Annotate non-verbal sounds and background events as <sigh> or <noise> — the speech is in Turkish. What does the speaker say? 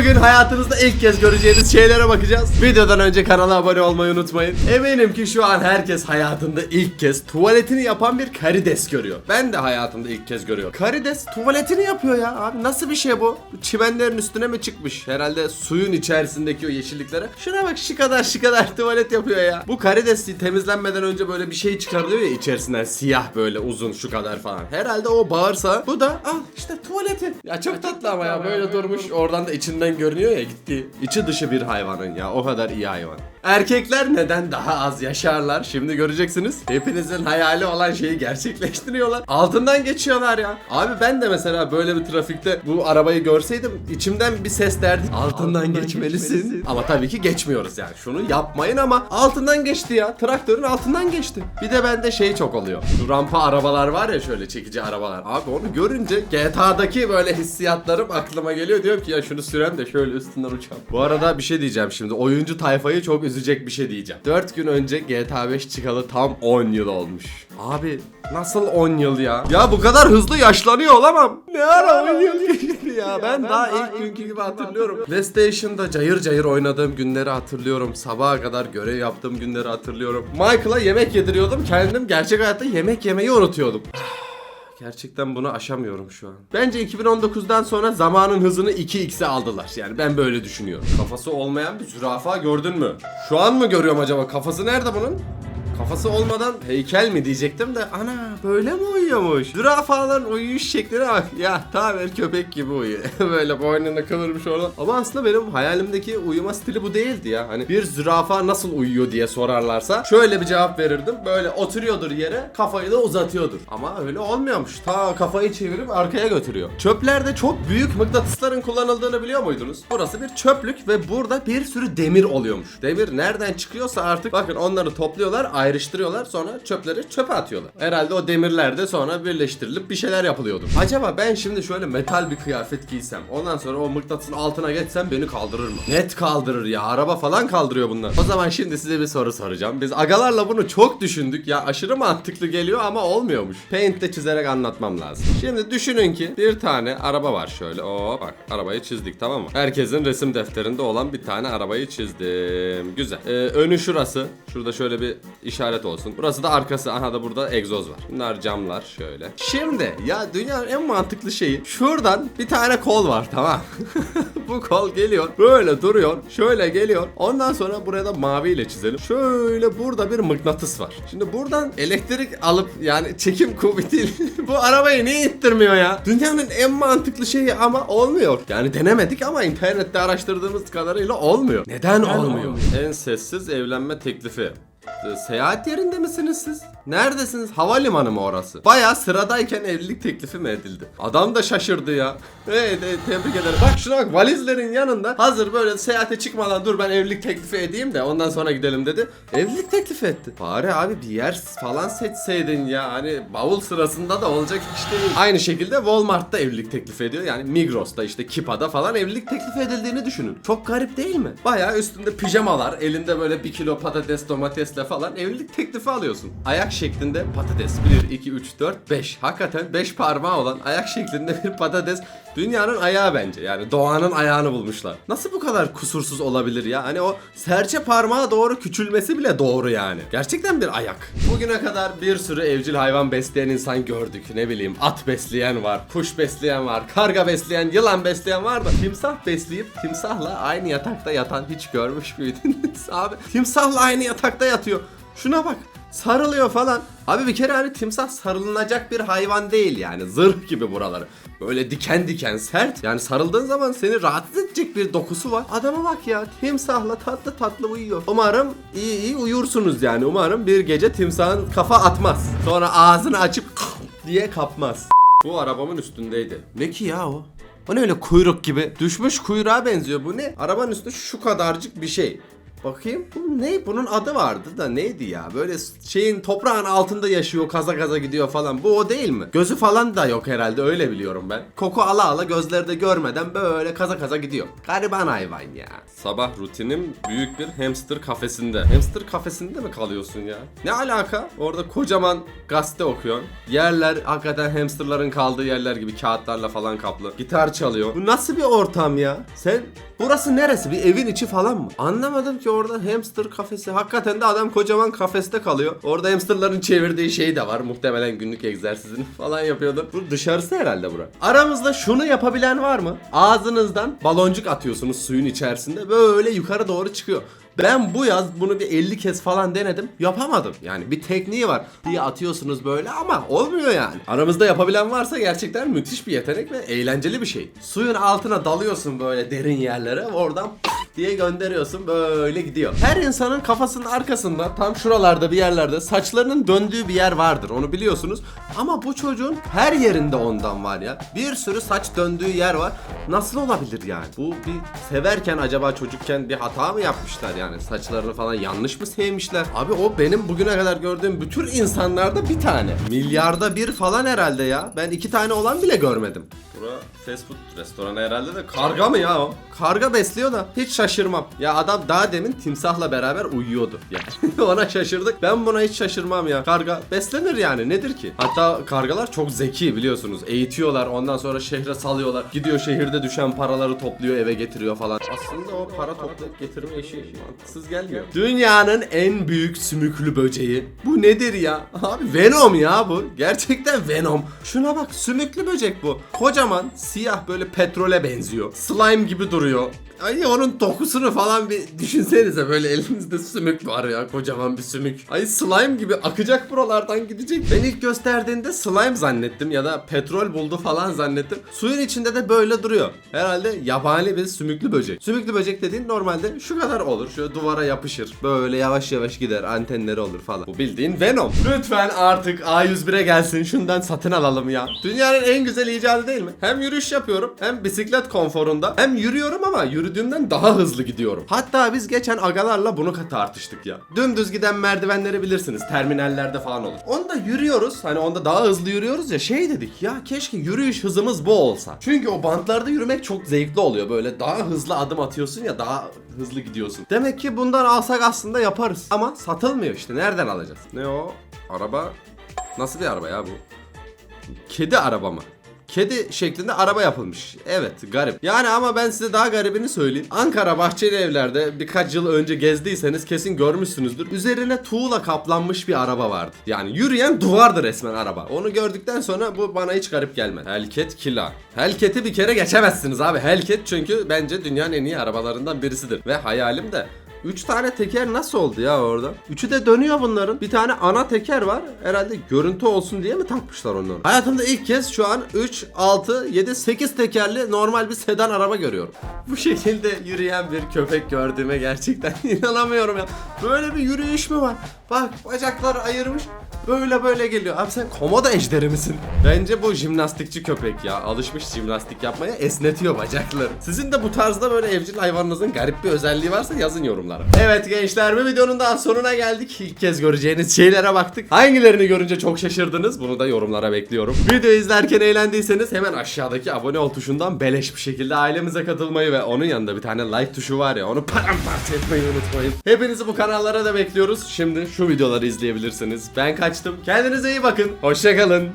Bugün hayatınızda ilk kez göreceğiniz şeylere bakacağız. Videodan önce kanala abone olmayı unutmayın. Eminim ki şu an herkes hayatında ilk kez tuvaletini yapan bir karides görüyor. Ben de hayatımda ilk kez görüyorum. Karides tuvaletini yapıyor ya abi. Nasıl bir şey bu? Çimenlerin üstüne mi çıkmış? Herhalde suyun içerisindeki o yeşilliklere. Şuna bak şu kadar şu kadar <laughs> tuvalet yapıyor ya. Bu karidesi temizlenmeden önce böyle bir şey çıkarılıyor ya içerisinden siyah böyle uzun şu kadar falan. Herhalde o bağırsa bu da al işte tuvaleti. Ya çok tatlı ama ya böyle durmuş oradan da içinden görünüyor ya gitti. İçi dışı bir hayvanın ya o kadar iyi hayvan. Erkekler neden daha az yaşarlar? Şimdi göreceksiniz. Hepinizin hayali olan şeyi gerçekleştiriyorlar. Altından geçiyorlar ya. Abi ben de mesela böyle bir trafikte bu arabayı görseydim içimden bir ses derdi. Altından, geçmelisin. Ama tabii ki geçmiyoruz yani. Şunu yapmayın ama altından geçti ya. Traktörün altından geçti. Bir de bende şey çok oluyor. Şu rampa arabalar var ya şöyle çekici arabalar. Abi onu görünce GTA'daki böyle hissiyatlarım aklıma geliyor. Diyorum ki ya şunu sürem de şöyle üstünden uçalım. Bu arada bir şey diyeceğim şimdi. Oyuncu tayfayı çok üzecek bir şey diyeceğim. 4 gün önce GTA 5 çıkalı tam 10 yıl olmuş. Abi nasıl 10 yıl ya? Ya bu kadar hızlı yaşlanıyor olamam. Ne ara 10 yıl geçti ya. Ben daha ilk günkü gibi hatırlıyorum. PlayStation'da cayır cayır oynadığım günleri hatırlıyorum. Sabaha kadar görev yaptığım günleri hatırlıyorum. Michael'a yemek yediriyordum. Kendim gerçek hayatta yemek yemeyi unutuyordum. Gerçekten bunu aşamıyorum şu an. Bence 2019'dan sonra zamanın hızını 2x'e aldılar. Yani ben böyle düşünüyorum. Kafası olmayan bir zürafa gördün mü? Şu an mı görüyorum acaba? Kafası nerede bunun? Kafası olmadan heykel mi diyecektim de ana böyle mi uyuyormuş? Zürafaların uyuyuş şekline bak. Ya tamer köpek gibi uyuyor. <laughs> böyle boynuna kıvırmış orada. Ama aslında benim hayalimdeki uyuma stili bu değildi ya. Hani bir zürafa nasıl uyuyor diye sorarlarsa şöyle bir cevap verirdim. Böyle oturuyordur yere kafayı da uzatıyordur. Ama öyle olmuyormuş. Ta kafayı çevirip arkaya götürüyor. Çöplerde çok büyük mıknatısların kullanıldığını biliyor muydunuz? Burası bir çöplük ve burada bir sürü demir oluyormuş. Demir nereden çıkıyorsa artık bakın onları topluyorlar, ayrıştırıyorlar sonra çöpleri çöpe atıyorlar. Herhalde o demirler de sonra birleştirilip bir şeyler yapılıyordu. Acaba ben şimdi şöyle metal bir kıyafet giysem ondan sonra o mıknatısın altına geçsem beni kaldırır mı? Net kaldırır ya. Araba falan kaldırıyor bunlar. O zaman şimdi size bir soru soracağım. Biz agalarla bunu çok düşündük ya aşırı mantıklı geliyor ama olmuyormuş. Paint'te çizerek anlatmam lazım. Şimdi düşünün ki bir tane araba var şöyle. Oo bak arabayı çizdik tamam mı? Herkesin resim defterinde olan bir tane arabayı çizdim. Güzel. Ee, önü şurası. Şurada şöyle bir işaret olsun. Burası da arkası. Aha da burada egzoz var. Bunlar camlar şöyle. Şimdi ya dünyanın en mantıklı şeyi şuradan bir tane kol var tamam. <laughs> Bu kol geliyor. Böyle duruyor. Şöyle geliyor. Ondan sonra buraya da maviyle çizelim. Şöyle burada bir mıknatıs var. Şimdi buradan elektrik alıp yani çekim kuvvetiyle <laughs> bu arabayı niye ittirmiyor ya? Dünyanın en mantıklı şeyi ama olmuyor. Yani denemedik ama internette araştırdığımız kadarıyla olmuyor. Neden olmuyor? En sessiz evlenme teklifi. Seyahat yerinde misiniz siz? Neredesiniz? Havalimanı mı orası? Baya sıradayken evlilik teklifi mi edildi? Adam da şaşırdı ya. Evet, evet tebrik ederim. Bak şuna bak valizlerin yanında hazır böyle seyahate çıkmadan dur ben evlilik teklifi edeyim de ondan sonra gidelim dedi. Evlilik teklifi etti. Bari abi bir yer falan seçseydin ya. Hani bavul sırasında da olacak iş değil. Aynı şekilde Walmart'ta evlilik teklifi ediyor. Yani Migros'ta işte Kipa'da falan evlilik teklifi edildiğini düşünün. Çok garip değil mi? Baya üstünde pijamalar, elinde böyle bir kilo patates domatesle falan evlilik teklifi alıyorsun. Ayak şeklinde patates. 1, 2, 3, 4, 5. Hakikaten 5 parmağı olan ayak şeklinde bir patates. Dünyanın ayağı bence. Yani doğanın ayağını bulmuşlar. Nasıl bu kadar kusursuz olabilir ya? Hani o serçe parmağa doğru küçülmesi bile doğru yani. Gerçekten bir ayak. Bugüne kadar bir sürü evcil hayvan besleyen insan gördük. Ne bileyim at besleyen var, kuş besleyen var, karga besleyen, yılan besleyen var da timsah besleyip timsahla aynı yatakta yatan hiç görmüş müydünüz <laughs> abi? Timsahla aynı yatakta yatıyor. Şuna bak. Sarılıyor falan. Abi bir kere hani timsah sarılınacak bir hayvan değil yani. Zırh gibi buraları. Böyle diken diken sert. Yani sarıldığın zaman seni rahatsız edecek bir dokusu var. Adama bak ya. Timsahla tatlı tatlı uyuyor. Umarım iyi iyi uyursunuz yani. Umarım bir gece timsahın kafa atmaz. Sonra ağzını açıp <laughs> diye kapmaz. Bu arabamın üstündeydi. Ne ki ya o? O ne öyle kuyruk gibi? Düşmüş kuyruğa benziyor. Bu ne? Arabanın üstünde şu kadarcık bir şey. Bakayım. Bu ne? Bunun adı vardı da neydi ya? Böyle şeyin toprağın altında yaşıyor, kaza kaza gidiyor falan. Bu o değil mi? Gözü falan da yok herhalde öyle biliyorum ben. Koku ala ala gözleri de görmeden böyle kaza kaza gidiyor. Gariban hayvan ya. Sabah rutinim büyük bir hamster kafesinde. Hamster kafesinde mi kalıyorsun ya? Ne alaka? Orada kocaman gazete okuyorsun. Yerler hakikaten hamsterların kaldığı yerler gibi kağıtlarla falan kaplı. Gitar çalıyor. Bu nasıl bir ortam ya? Sen Burası neresi? Bir evin içi falan mı? Anlamadım ki orada hamster kafesi. Hakikaten de adam kocaman kafeste kalıyor. Orada hamsterların çevirdiği şey de var. Muhtemelen günlük egzersizini <laughs> falan yapıyordur. Bu dışarısı herhalde bura. Aramızda şunu yapabilen var mı? Ağzınızdan baloncuk atıyorsunuz suyun içerisinde. Böyle yukarı doğru çıkıyor. Ben bu yaz bunu bir 50 kez falan denedim. Yapamadım. Yani bir tekniği var. Diye atıyorsunuz böyle ama olmuyor yani. Aramızda yapabilen varsa gerçekten müthiş bir yetenek ve eğlenceli bir şey. Suyun altına dalıyorsun böyle derin yerlere. Oradan diye gönderiyorsun böyle gidiyor. Her insanın kafasının arkasında tam şuralarda bir yerlerde saçlarının döndüğü bir yer vardır. Onu biliyorsunuz. Ama bu çocuğun her yerinde ondan var ya. Bir sürü saç döndüğü yer var. Nasıl olabilir yani? Bu bir severken acaba çocukken bir hata mı yapmışlar yani? Saçlarını falan yanlış mı sevmişler? Abi o benim bugüne kadar gördüğüm bütün insanlarda bir tane. Milyarda bir falan herhalde ya. Ben iki tane olan bile görmedim. Bura fast food restoranı herhalde de karga mı ya o? Karga besliyor da hiç şaşırmam. Ya adam daha demin timsahla beraber uyuyordu. Yani <laughs> ona şaşırdık. Ben buna hiç şaşırmam ya. Karga beslenir yani nedir ki? Hatta kargalar çok zeki biliyorsunuz. Eğitiyorlar ondan sonra şehre salıyorlar. Gidiyor şehirde düşen paraları topluyor eve getiriyor falan. Aslında o para toplayıp getirme işi mantıksız gelmiyor. Dünyanın en büyük sümüklü böceği. Bu nedir ya? Abi Venom ya bu. Gerçekten Venom. Şuna bak sümüklü böcek bu. Kocaman siyah böyle petrole benziyor. Slime gibi duruyor. Ay onun dokusunu falan bir düşünsenize böyle elinizde sümük var ya kocaman bir sümük. Ay slime gibi akacak buralardan gidecek. Ben ilk gösterdiğinde slime zannettim ya da petrol buldu falan zannettim. Suyun içinde de böyle duruyor. Herhalde yabani bir sümüklü böcek. Sümüklü böcek dediğin normalde şu kadar olur. Şöyle duvara yapışır. Böyle yavaş yavaş gider. Antenleri olur falan. Bu bildiğin Venom. Lütfen artık A101'e gelsin. Şundan satın alalım ya. Dünyanın en güzel icadı değil mi? Hem yürüyüş yapıyorum hem bisiklet konforunda hem yürüyorum ama yürüdüğümden daha hızlı gidiyorum. Hatta biz geçen agalarla bunu tartıştık ya. Dümdüz giden merdivenleri bilirsiniz. Terminallerde falan olur. Onda yürüyoruz. Hani onda daha hızlı yürüyoruz ya şey dedik ya keşke yürüyüş hızımız bu olsa. Çünkü o bantlarda yürümek çok zevkli oluyor. Böyle daha hızlı adım atıyorsun ya daha hızlı gidiyorsun. Demek ki bundan alsak aslında yaparız. Ama satılmıyor işte. Nereden alacağız? Ne o? Araba Nasıl bir araba ya bu? Kedi araba mı? Kedi şeklinde araba yapılmış. Evet garip. Yani ama ben size daha garibini söyleyeyim. Ankara Bahçeli Evler'de birkaç yıl önce gezdiyseniz kesin görmüşsünüzdür. Üzerine tuğla kaplanmış bir araba vardı. Yani yürüyen duvardı resmen araba. Onu gördükten sonra bu bana hiç garip gelmedi. Hellcat Killa. Hellcat'i bir kere geçemezsiniz abi. Hellcat çünkü bence dünyanın en iyi arabalarından birisidir. Ve hayalim de 3 tane teker nasıl oldu ya orada? Üçü de dönüyor bunların. Bir tane ana teker var. Herhalde görüntü olsun diye mi takmışlar onları? Hayatımda ilk kez şu an 3, 6, 7, 8 tekerli normal bir sedan araba görüyorum. Bu şekilde yürüyen bir köpek gördüğüme gerçekten <laughs> inanamıyorum ya. Böyle bir yürüyüş mü var? Bak bacaklar ayırmış. Böyle böyle geliyor. Abi sen komodo ejderi misin? Bence bu jimnastikçi köpek ya. Alışmış jimnastik yapmaya esnetiyor bacakları. Sizin de bu tarzda böyle evcil hayvanınızın garip bir özelliği varsa yazın yorumlara. Evet gençler bu videonun daha sonuna geldik. İlk kez göreceğiniz şeylere baktık. Hangilerini görünce çok şaşırdınız? Bunu da yorumlara bekliyorum. Video izlerken eğlendiyseniz hemen aşağıdaki abone ol tuşundan beleş bir şekilde ailemize katılmayı ve onun yanında bir tane like tuşu var ya onu paramparça etmeyi unutmayın. Hepinizi bu kanallara da bekliyoruz. Şimdi şu videoları izleyebilirsiniz. Ben kaçtım. Kendinize iyi bakın. Hoşçakalın.